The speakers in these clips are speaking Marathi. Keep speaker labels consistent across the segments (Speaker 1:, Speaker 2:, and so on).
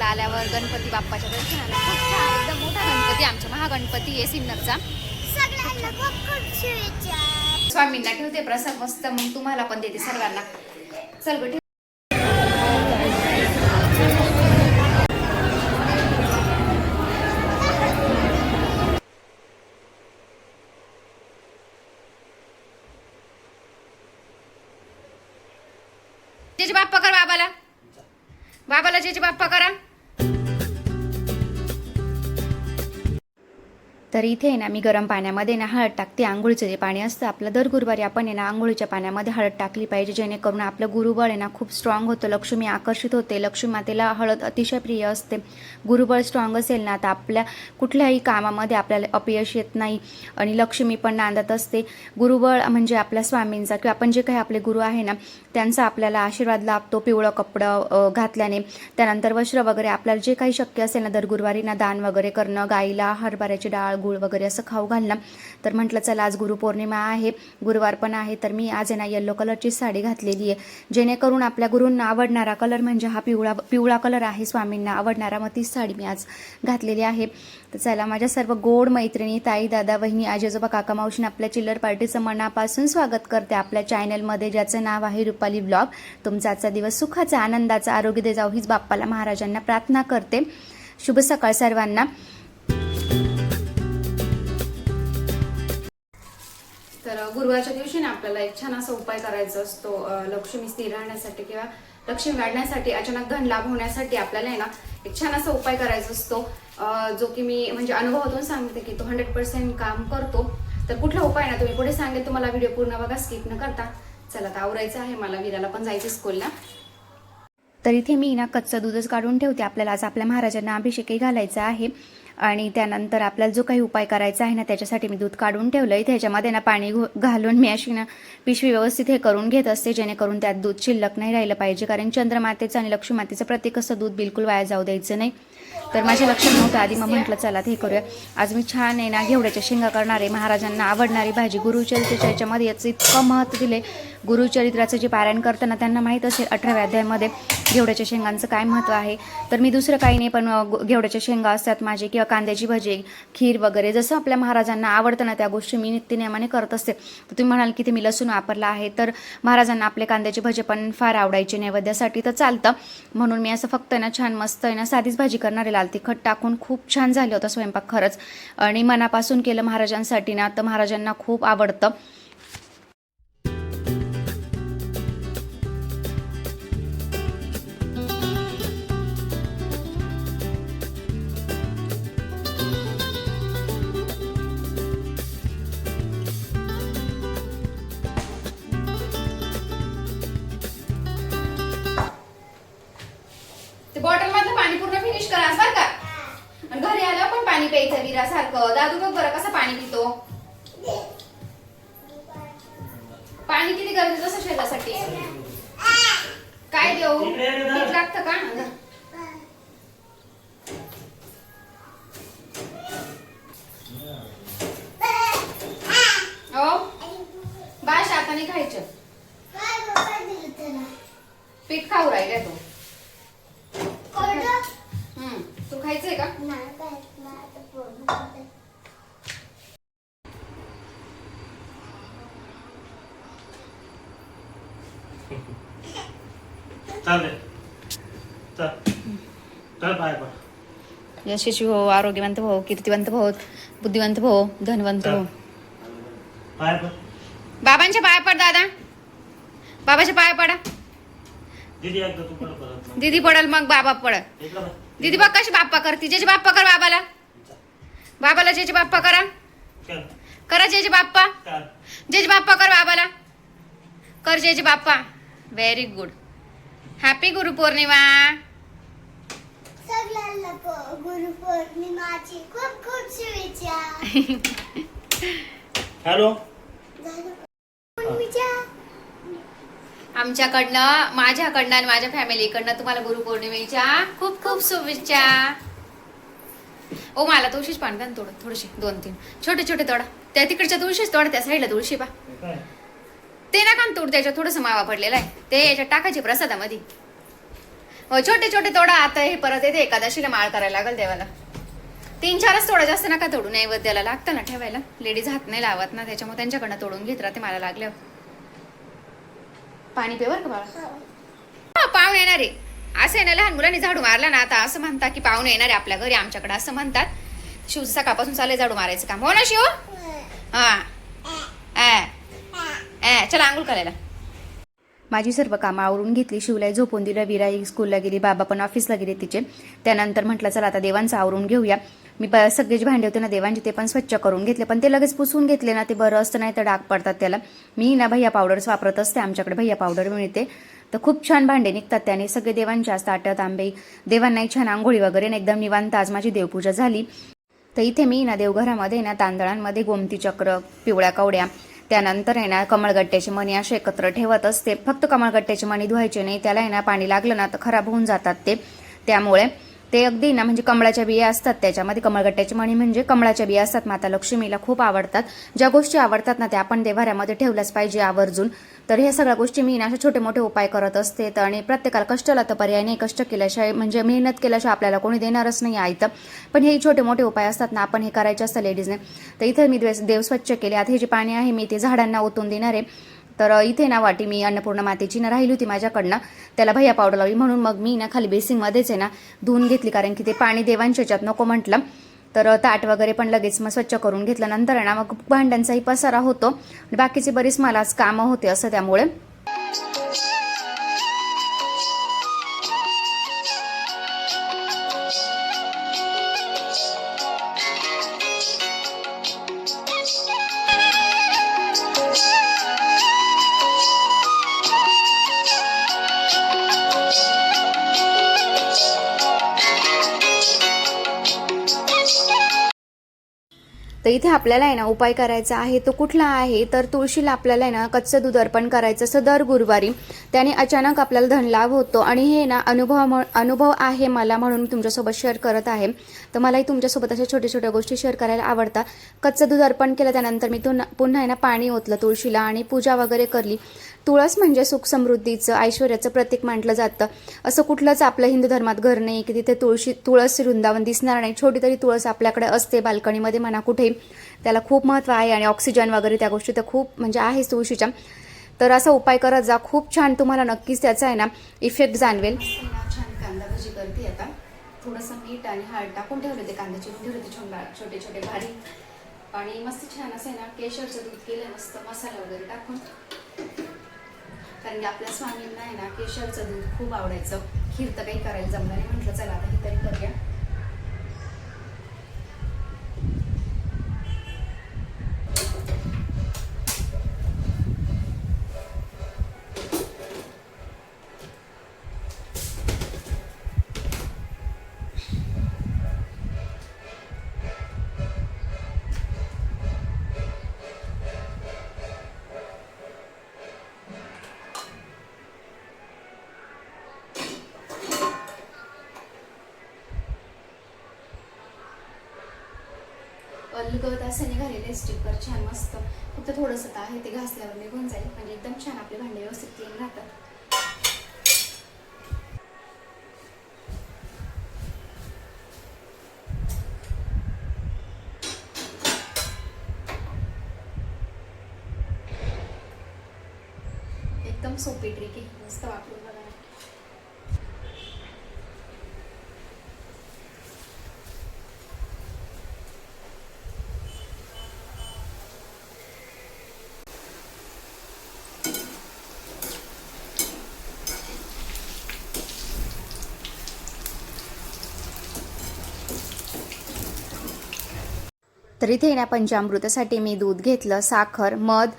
Speaker 1: सिन्नरला आल्यावर गणपती बाप्पाच्या दर्शनाला खूप छान एकदम मोठा गणपती आमचा महागणपती आहे सिन्नरचा. स्वामींना ठेवते प्रसाद मस्त मग तुम्हाला पण देते सर्वांना. चल गं बाप्पा कर बाबाला. बाबाला जेजे बाप्पा करा. तर इथे ना मी गरम पाण्यामध्ये ना हळद टाकते आंघोळीचं जे पाणी असतं आपलं दर गुरुवारी आपण आहे ना आंघोळीच्या पाण्यामध्ये हळद टाकली पाहिजे जेणेकरून आपलं गुरुबळ आहे ना खूप स्ट्रॉंग होतं लक्ष्मी आकर्षित होते लक्ष्मी मातेला हळद अतिशय प्रिय असते. गुरुबळ स्ट्रॉंग असेल ना तर आपल्या कुठल्याही कामामध्ये आपल्याला अपयश येत नाही आणि लक्ष्मी पण नांदत असते. गुरुबळ म्हणजे आपल्या स्वामींचा किंवा आपण जे काही आपले गुरु आहे ना त्यांचा आपल्याला आशीर्वाद लाभतो पिवळं कपडं घातल्याने. त्यानंतर वस्त्र वगैरे आपल्याला जे काही शक्य असेल ना दर गुरुवारी ना दान वगैरे करणं गाईला हरभऱ्याची डाळ गुळ वगैरे असं खाऊ घालणं. तर म्हटलं चला आज गुरुपौर्णिमा आहे गुरुवार पण आहे तर मी आज आहे ना येल्लो कलरची साडी घातलेली आहे. जेणेकरून आपल्या गुरूंना आवडणारा कलर म्हणजे हा पिवळा पिवळा कलर आहे स्वामींना आवडणारा मग तीच साडी मी आज घातलेली आहे. तर चला माझ्या सर्व गोड मैत्रिणी ताई दादा बहिणी आजोबा काका मावशीने आपल्या चिल्लर पार्टीचं मनापासून स्वागत करते आपल्या चॅनलमध्ये ज्याचं नाव आहे रुपाली ब्लॉग. तुमचा आजचा दिवस सुखाचा आनंदाचा आरोग्य दे जाऊ हीच बाप्पाला महाराजांना प्रार्थना करते. शुभ सकाळ सर्वांना. तर गुरुवारच्या दिवशी ना आपल्याला एक छान असा उपाय करायचा असतो लक्ष्मी स्थिर राहण्यासाठी किंवा लक्ष्मी वाढण्यासाठी अचानक धन लाभ होण्यासाठी आपल्याला आहे ना एक छान असा उपाय करायचा असतो. जो की मी म्हणजे अनुभवातून सांगते की तो हंड्रेड पर्सेंट काम करतो. तर कुठला उपाय ना तुम्ही पुढे सांगेल तुम्हाला व्हिडिओ पूर्ण बघा स्किप न करता. चला तर आवरायचं आहे मला विराला पण जायचं स्कूलला तर इथे मी ना कच्चं दूधच काढून ठेवते. आपल्याला आज आपल्या महाराजांना अभिषेकही घालायचा आहे. आणि त्यानंतर आपल्याला जो काही उपाय करायचा आहे ना त्याच्यासाठी मी दूध काढून ठेवलं आहे ह्याच्यामध्ये ना पाणी घो- घालून मी अशी ना पिशवी व्यवस्थित हे करून घेत असते जेणेकरून त्यात दूध शिल्लक नाही राहिलं पाहिजे. कारण चंद्रमातेचं आणि लक्ष्मी मातेचं प्रत्येक असं दूध बिलकुल वाया जाऊ द्यायचं नाही. तर माझ्या लक्षात नव्हतं आधी. मग म्हटलं चला हे करूया. आज मी छान आहे ना घेवड्याच्या शेंगा करणारे महाराजांना आवडणारी भाजी गुरुचरित्राच्या याच्यामध्ये याचं इतकं महत्त्व दिले. गुरुचरित्राचं जे पारायण करताना त्यांना माहीत असेल अठराव्या अध्यायामध्ये घेवड्याच्या शेंगांचं काय महत्त्व आहे. तर मी दुसरं काही नाही पण घेवड्याच्या शेंगा असतात माझे किंवा कांद्याची भजी खीर वगैरे जसं आपल्या महाराजांना आवडतं ना त्या गोष्टी मी नित्यनियमाने करत असते. तर तुम्ही म्हणाल की ते मी लसूण वापरला आहे तर महाराजांना आपले कांद्याचे भजे पण फार आवडायचे नैवेद्यासाठी तर चालतं. म्हणून मी असं फक्त ना छान मस्त आहे ना साधीच भाजी करणार आहे लाल तिखट टाकून खूप छान झालं होतं स्वयंपाक खरंच. आणि मनापासून केलं महाराजांसाठी ना तर महाराजांना खूप आवडतं. गरजेचं शरीरासाठी काय देऊ? लागतं का धर. हो बाय शाताने खायचं
Speaker 2: काय बाबा दिलं त्याला
Speaker 1: पीठ खाऊ राहिला तो
Speaker 2: कोरडं?
Speaker 1: हम्म तू खायचंय का
Speaker 2: नाही काय नाही आता पूर्ण होतंय.
Speaker 3: चालते चल. चल बाय बा
Speaker 1: यशस्वी हो आरोग्यवंत हो कीर्तिवंत हो बुद्धिवंत हो धनवंत हो. बाबांच्या पाया पड दादा. बाबाच्या पाया पडा.
Speaker 3: दीदी एकदा तू पण परत ना.
Speaker 1: दीदी पडल मग बाबा पडल
Speaker 3: इकडं बघ.
Speaker 1: दीदी बघ कशी बाप्पा करते जेचे बाप्पा कर बाबाला. बाबाला जेचे बाप्पा करा.
Speaker 3: चल.
Speaker 1: करा जेचे बाप्पा.
Speaker 3: चल.
Speaker 1: जेचे बाप्पा कर बाबाला. कर जेचे Bappa. Very good happy Gurupurnima
Speaker 2: सगळ्यांना प- गुरुपौर्णिमाची खूप खूप शुभेच्छा.
Speaker 3: हॅलो?
Speaker 1: आमच्याकडनं माझ्याकडनं आणि माझ्या फॅमिलीकडनं तुम्हाला गुरुपौर्णिमेच्या खूप खूप शुभेच्छा. ओ मला तुळशीच पाणी द्या थोडं थोडेसे दोन तीन. छोटे छोटे तोडा. त्या तिकडच्या तुळशीच तोडा त्या साईडला तुळशी पा.
Speaker 3: काय?
Speaker 1: ते ना तोड त्याच्यात थोडंसं मावा पडलेला आहे. ते याच्यात टाकायचे प्रसादामध्ये. छोटे छोटे तोडा आता हे परत येते एकादशीला माळ करायला लागेल देवाला. तीन चारच तोडा जास्त नका तोडू नैवेद्याला लागतं ना ठेवायला. लेडीज हात नाही लावत ना त्याच्यामुळे त्यांच्याकडनं तोडून घेत राहते मला लागल्यावर. पाणी पेवर का बाळा? हा, पाहुणे येणार. असं आहे ना लहान मुलांनी झाडू मारला ना आता असं म्हणतात की पाहुणे येणार आहे आपल्या घरी आमच्याकडे असं म्हणतात. शिव सकाळपासून चालले झाडू मारायचं काम. हो ना शिव? हा. चला आंघोळ करायला. माझी सर्व कामं आवरून घेतली. शिवलाई झोपून दिलं. विराई स्कूलला गेली. बाबा पण ऑफिसला गेले तिचे. त्यानंतर म्हटलं चला आता देवांचं आवरून घेऊया. मी प सगळे जे भांडे होते ना देवांचे ते पण स्वच्छ करून घेतले. पण ते लगेच पुसून घेतले ना. ते बरं असतं नाही तर डाग पडतात त्याला. मी ना भैया पावडर्स वापरत असते. आमच्याकडे भैया पावडर मिळते. तर खूप छान भांडे निघतात त्याने. सगळे देवांचे असतात. आटत आंबे. देवांनाही छान आंघोळी वगैरे एकदम निवांत आज माझी देवपूजा झाली. तर इथे मी ना देवघरामध्ये ना तांदळांमध्ये गोमती चक्र पिवळ्या कवड्या त्यानंतर आहे ना कमळगट्ट्याची मणी असे एकत्र ठेवत असते. फक्त कमळगट्ट्याची मणी धुवायचे नाही त्याला आहे ना पाणी लागलं ना तर खराब होऊन जातात ते. त्यामुळे ते अगदी ना म्हणजे कमळाच्या बिया असतात त्याच्यामध्ये कमळगट्ट्याची मणी म्हणजे कमळाच्या बिया असतात. माता लक्ष्मीला खूप आवडतात. ज्या गोष्टी आवडतात ना त्या आपण देवाऱ्यामध्ये ठेवल्याच पाहिजे आवर्जून. तर ह्या सगळ्या गोष्टी मी ना असे छोटे मोठे उपाय करत असते. तर आणि प्रत्येकाला कष्टाला तर पर्याय नाही. कष्ट केल्याशिवाय म्हणजे मेहनत केल्याशिवाय आपल्याला कोणी देणारच नाही आयतं. पण हे छोटे मोठे उपाय असतात ना आपण हे करायचे असतं लेडीजने. तर इथं मी देव स्वच्छ केले. आता हे जे पाणी आहे मी ते झाडांना ओतून देणार आहे. तर इथे ना वाटी मी अन्नपूर्ण मातेची ना राहिली होती माझ्याकडनं. त्याला भैया पावडर लावली. म्हणून मग मी ना खाली बेसिंगमध्येच आहे ना धुवून घेतली. कारण की ते पाणी देवांच्या ह्याच्यात नको म्हटलं. तर ताट वगैरे पण लगेच मग स्वच्छ करून घेतलं. नंतर आहे ना मग भांड्यांचाही पसारा होतो. आणि बाकीचे बरीच मला आज कामं होते असं त्यामुळे. तर इथे आपल्याला आहे ना उपाय करायचा आहे. तो कुठला आहे? तर तुळशीला आपल्याला आहे ना कच्चं दूध अर्पण करायचं. असं दर गुरुवारी त्याने अचानक आपल्याला धनलाभ होतो. आणि हे ना अनुभव अनुभव आहे मला म्हणून मी तुमच्यासोबत शेअर करत आहे. तर मलाही तुमच्यासोबत अशा छोट्या छोट्या गोष्टी शेअर करायला आवडतात. कच्चं दूध अर्पण केलं त्यानंतर मी तुन पुन्हा आहे ना पाणी ओतलं तुळशीला आणि पूजा वगैरे करली. तुळस म्हणजे सुख समृद्धीचं ऐश्वर्याचं प्रतीक मानलं जातं. असं कुठलंच आपलं हिंदू धर्मात घर नाही की तिथे तुळशी तुळस वृंदावन दिसणार नाही. छोटी तरी तुळस आपल्याकडे असते बाल्कनीमध्ये म्हणा कुठे त्याला खूप महत्त्व आहे आणि ऑक्सिजन वगैरे त्या गोष्टी तर खूप म्हणजे आहेच तुळशीच्या. तर असा उपाय करत जा. खूप छान तुम्हाला नक्कीच त्याचा आहे ना इफेक्ट जाणवेल. छान कांदा भजी करते आता. थोडंसं मीठ आणि हळद टाकून ठेवले ते कांदा चिरून ठेवले होते छोटे छोटे छोटे बारीक आणि मस्त छान असं आहे ना केशरचं दूध केलं मस्त मसाला वगैरे टाकून. कारण की आपल्या स्वामींना आहे ना केशरचं दूध खूप आवडायचं. खीर तर काही करायला जमलं नाही. म्हटलं चला आता ही तरी करूया. गवत असं निघालेले स्टिकर छान मस्त. फक्त थोडंसं तर आहे ते घासल्यावर निघून जाईल. म्हणजे एकदम छान आपले भांडे व्यवस्थित क्लीन राहतात. एकदम सोपी ट्रिक आहे मस्त वापरून बघा नक्की. तर इथे ना पंचामृतासाठी मी दूध घेतलं साखर मध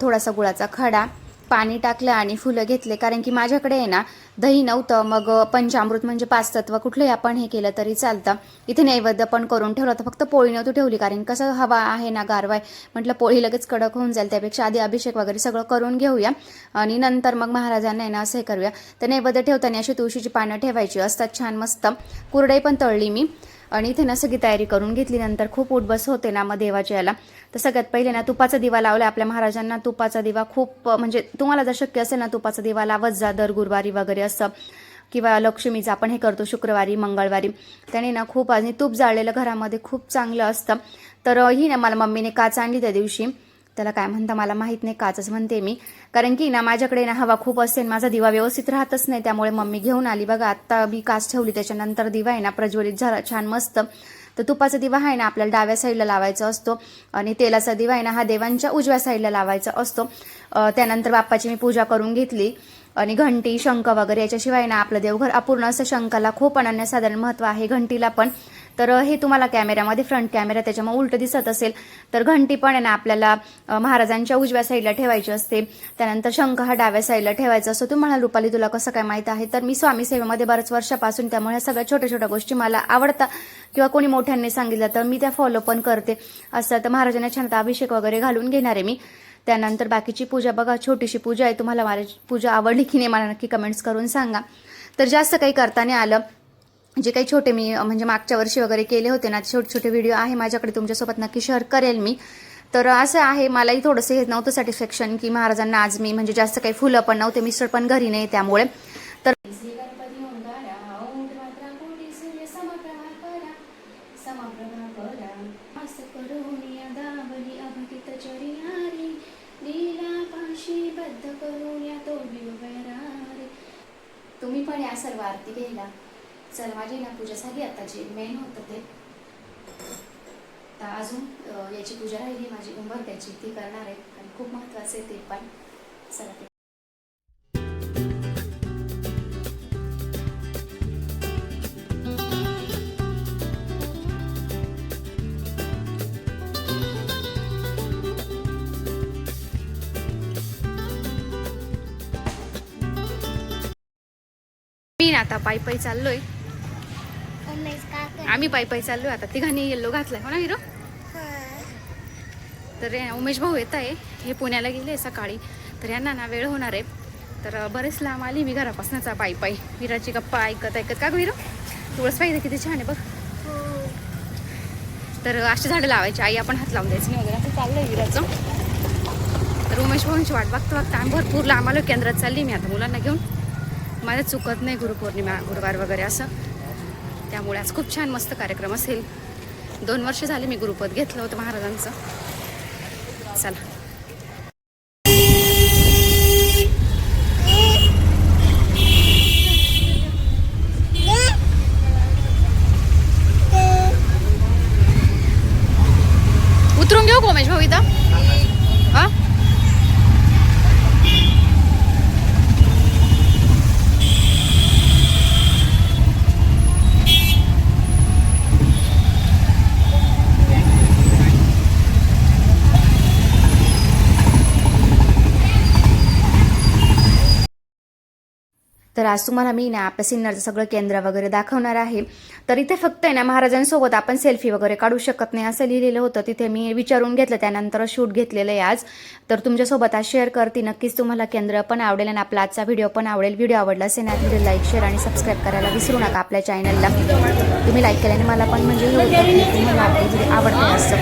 Speaker 1: थोडासा गुळाचा खडा पाणी टाकलं आणि फुलं घेतले. कारण की माझ्याकडे आहे ना दही नव्हतं मग पंचामृत म्हणजे पाच तत्व कुठलंही आपण हे केलं तरी चालतं. इथे नैवेद्य पण करून ठेवलं तर फक्त पोळी नव्हती ठेवली कारण कसं हवा आहे ना गारवाय म्हटलं पोळी लगेच कडक होऊन जाईल त्यापेक्षा आधी अभिषेक वगैरे सगळं करून घेऊया आणि नंतर मग महाराजांना आहे ना असं हे करूया. तर नैवेद्य ठेवताना अशी तुळशीची पानं ठेवायची असतात छान मस्त. कुरडई पण तळली मी. आणि इथे ना सगळी तयारी करून घेतली. नंतर खूप उठबस होते ना मग देवाच्या याला. तर सगळ्यात पहिले ना तुपाचा दिवा लावला. आपल्या महाराजांना तुपाचा दिवा खूप म्हणजे तुम्हाला जर शक्य असेल ना तुपाचा दिवा लावत जा. दर गुरुवारी वगैरे असं. किंवा लक्ष्मीचं आपण हे करतो शुक्रवारी मंगळवारी. त्याने ना खूप आणि तूप जाळलेलं घरामध्ये खूप चांगलं असतं. तर ही ना मला मम्मीने काच आणली त्या दिवशी. त्याला काय म्हणता मला माहीत नाही काचच म्हणते मी. कारण की ना माझ्याकडे ना हवा खूप असते आणि माझा दिवा व्यवस्थित राहतच नाही त्यामुळे मम्मी घेऊन आली. बघा आत्ता मी काच ठेवली त्याच्यानंतर दिवा आहे ना प्रज्वलित झाला छान मस्त. तर तुपाचा दिवा आहे ना आपल्याला डाव्या साईडला लावायचा असतो आणि तेलाचा दिवा आहे ना हा देवांच्या उजव्या साईडला लावायचा असतो. त्यानंतर बाप्पाची मी पूजा करून घेतली. आणि घंटी शंख वगैरे याच्याशिवाय ना आपलं देवघर अपूर्ण असं शंखाला खूप अनन्यसाधारण महत्त्व आहे घंटीला पण. तर हे तुम्हाला कॅमेऱ्यामध्ये फ्रंट कॅमेरा त्याच्यामुळे उलटं दिसत असेल. तर घंटी पण आहे ना आपल्याला महाराजांच्या उजव्या साईडला ठेवायची असते. त्यानंतर शंख हा डाव्या साईडला ठेवायचा असतो. तुम्हाला रुपाली तुला कसं काय माहीत आहे? तर मी स्वामी सेवेमध्ये बऱ्याच वर्षापासून त्यामुळे ह्या सगळ्या छोट्या छोट्या गोष्टी मला आवडतात. किंवा कोणी मोठ्यांनी सांगितलं तर मी त्या फॉलो पण करते. असं तर महाराजांना छान अभिषेक वगैरे घालून घेणार आहे मी. त्यानंतर बाकीची पूजा बघा छोटीशी पूजा आहे. तुम्हाला माझी पूजा आवडली की नाही मला नक्की कमेंट्स करून सांगा. तर जास्त काही करताना आलं. जे काही छोटे मी म्हणजे मागच्या वर्षी वगैरे केले होते ना छोटे छोटे व्हिडिओ आहे माझ्याकडे तुमच्यासोबत नक्की शेअर करेल मी. तर असं आहे मलाही थोडंसं हे नव्हतं सॅटिस्फॅक्शन की महाराजांना आज मी म्हणजे जास्त काही फुलं पण नव्हते मिस्टर पण घरी नाही त्यामुळे. तर तुम्ही पण या सर्व आरती घ्यायला. चल माझी ना पूजा झाली. आता जे मेन होतं ते. आता अजून याची पूजा राहिली. माझी उंबरट्याची ती करणार आहे. आणि खूप महत्वाचं आहे ते पण. चला ते. मी ना आता पायी पायी चाललोय. आम्ही पायी पायी चाललोय आता. तिघांनी येल्लो घातलाय. हो ना हिरो? तर उमेश भाऊ येत आहे. हे पुण्याला गेले सकाळी. तर यांना ना वेळ होणार आहे. तर बरेच लांब आली मी घरापासूनच पायी पायी. विराची गप्पा ऐकत ऐकत. का गं विरो तुळस पाहिजे किती छान आहे बघ. तर अशी झाडं लावायची. आई आपण हात लावून द्यायची. नाही वगैरे असं चाललंय विराचं तर उमेश भाऊंची वाट बघता बघता आम्ही भरपूर लांब आलो. केंद्रात चालली मी आता मुलांना घेऊन. माझं चुकत नाही गुरुपौर्णिमा गुरुवार वगैरे असं. त्यामुळे आज खूप छान मस्त कार्यक्रम असेल. दोन वर्ष झाले मी गुरुपद घेतलं होतं महाराजांचं. चला उतरून घेऊ का उमेश भाऊ इथं हा तर आज तुम्हाला मी ना आपल्या सिन्नरचं सगळं केंद्र वगैरे दाखवणार आहे. तर इथे फक्त आहे ना महाराजांसोबत आपण सेल्फी वगैरे काढू शकत नाही असं लिहिलेलं होतं. तिथे मी विचारून घेतलं त्यानंतर शूट घेतलेलं आहे आज. तर तुमच्यासोबत आज शेअर करते. नक्कीच तुम्हाला केंद्र पण आवडेल आणि आपला आजचा व्हिडिओ पण आवडेल. व्हिडिओ आवडला असेल ना व्हिडिओ लाईक शेअर आणि सबस्क्राईब करायला विसरू नका आपल्या चॅनलला तुम्ही लाईक केल्याने मला पण म्हणजे आवडतं तुम्हाला आवडते असं.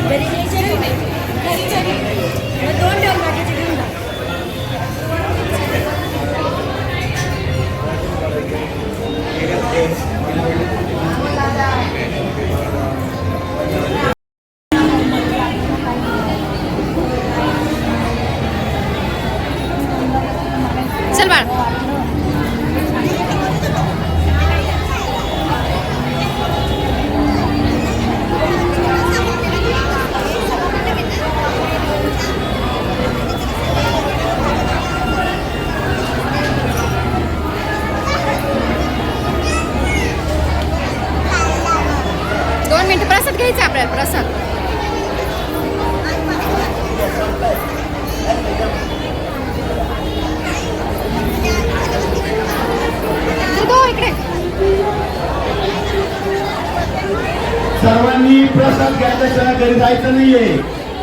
Speaker 1: प्रसाद. प्रसाद इकडे.
Speaker 4: सर्वांनी प्रसाद घ्यायच्याशिवाय घरी जायचं नाहीये.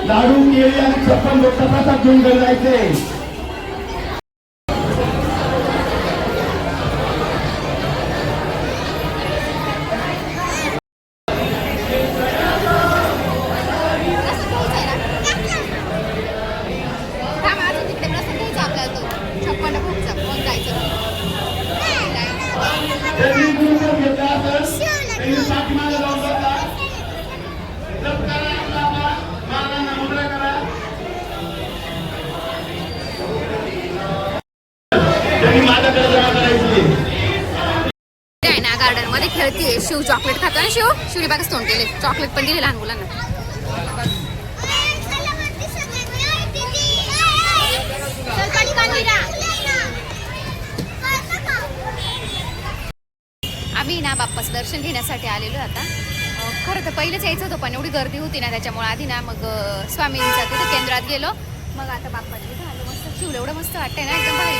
Speaker 4: लाडू केळी आणि छप्पन लोकचा प्रसाद घेऊन घरी जायचे.
Speaker 1: ना बागच तोंड केले. चॉकलेट पण दिले लहान मुलांना. आम्ही ना बाप्पाचं दर्शन घेण्यासाठी आलेलो आता. खरं तर पहिलेच यायचं होतं पण एवढी गर्दी होती ना त्याच्यामुळे आधी ना मग स्वामींच्या तिथे केंद्रात गेलो. मग आता बाप्पाच्या तिथे आलो. मस्त शिवलं. एवढं मस्त वाटतंय ना एकदम भारी.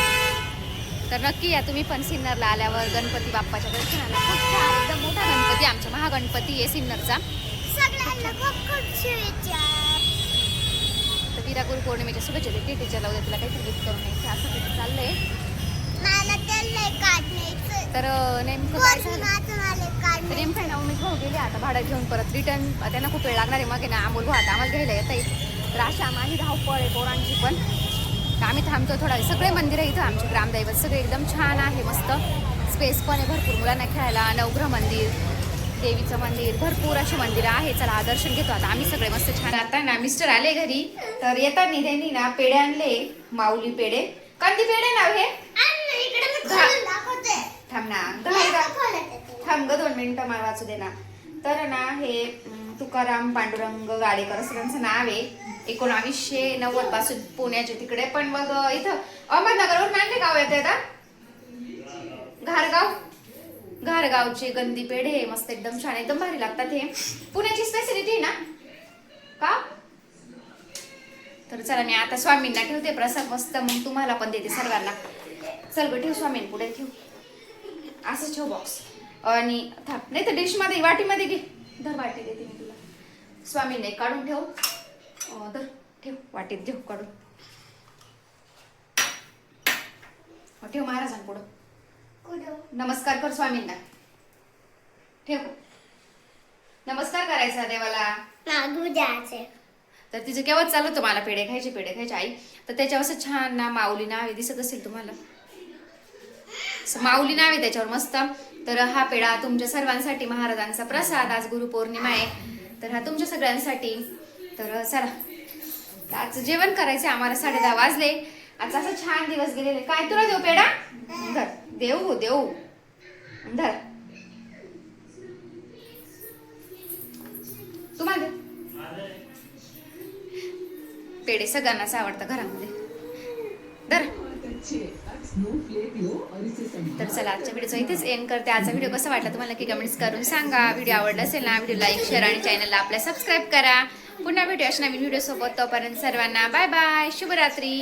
Speaker 1: तर नक्की या तुम्ही पण सिन्नरला आल्यावर गणपती बाप्पाच्या दर्शनाला खूप छान एकदम मोठा गणपती आमचा महागणपती आहे सिन्नरचा. तर विरा गुरु पौर्णिमेच्या शुभेच्छा देते. टीचरला उद्या तुला काहीतरी गिफ्ट करून यायचं असं तिथे चाललंय. तर नेमकं नेमकं ना उमेश भाऊ गेले. आता भाडं घेऊन परत रिटर्न त्यांना खूप वेळ लागणार आहे. मग ना अमोल भाऊ आता आम्हाला घ्यायला येता येईल तर अशा माझी धावपळ आहे पोरांची पण. आम्ही थांबतो थोडा. सगळे मंदिर आहे इथं. आमचे ग्रामदैवत सगळे एकदम छान आहे. मस्त. स्पेस पण आहे भरपूर मुलांना खेळायला. नवग्रह मंदिर. देवीचं मंदिर भरपूर अशी मंदिरं आहे चला दर्शन घेतो. आता आम्ही सगळे मस्त छान आता ना मिस्टर आले घरी. तर येताना त्यांनी ना पेढे आणले. माऊली पेढे. कंदी पेढे नाव हे? थांब ना थांब. ग दोन मिनिटं मला वाचू दे ना. तर ना हे तुकाराम पांडुरंग गाडेकर असं त्यांचं नाव आहे. एकोणावीसशे नव्वदपासून पुण्याचे तिकडे. पण मग इथं अहमदनगरवरून आणले गाव येते आता? घारगाव? घारगावचे गंदी पेढे मस्त एकदम छान एकदम भारी लागतात हे. पुण्याची स्पेशलिटी ना? का? तर चला मी आता स्वामींना ठेवते प्रसाद मस्त मग तुम्हाला पण देते सर्वांना. चल ग ठेव स्वामीं पुढे ठेव. असं ठेव बॉक्स आणि थांब नाही तर डिशमध्ये वाटीमध्ये घे. धर वाटी देते मी तुला. स्वामींना काढून ठेव. धर ठेव वाटीत घेऊ काढून. ठेव महाराजांपुढं. नमस्कार कर स्वामींना. ठेव? नमस्कार करायचा देवाला. तर तिचं केव्हा चालू होतं मला पेढे खायचे पेढे खायचे आई. तर त्याच्यावर असं छान ना माऊली नाव दिसत असेल तुम्हाला. माऊली नाव त्याच्यावर मस्त. तर हा पेढा तुमच्या सर्वांसाठी महाराजांचा प्रसाद. आज गुरुपौर्णिमा आहे. तर हा तुमच्या सगळ्यांसाठी. तर चला. आज जेवण करायचं आम्हाला साडे दहा वाजले. आज असं छान दिवस गेलेले. काय तुला देऊ पेढा? धर. देऊ हो, देऊ धर तुम्हाला मागे. पेढे सगळ्यांनाच आवडतं घरामध्ये. धर. तर चला आजच्या व्हिडिओचा इथेच एंड करते. आजचा व्हिडिओ कसा वाटला तुम्हाला की कमेंट्स करून सांगा. व्हिडिओ आवडला असेल ना व्हिडिओ लाईक शेअर आणि चॅनलला आपल्या सबस्क्राईब करा. पुन्हा भेटूया अशा नवीन व्हिडिओसोबत. तोपर्यंत सर्वांना बाय बाय शुभरात्री.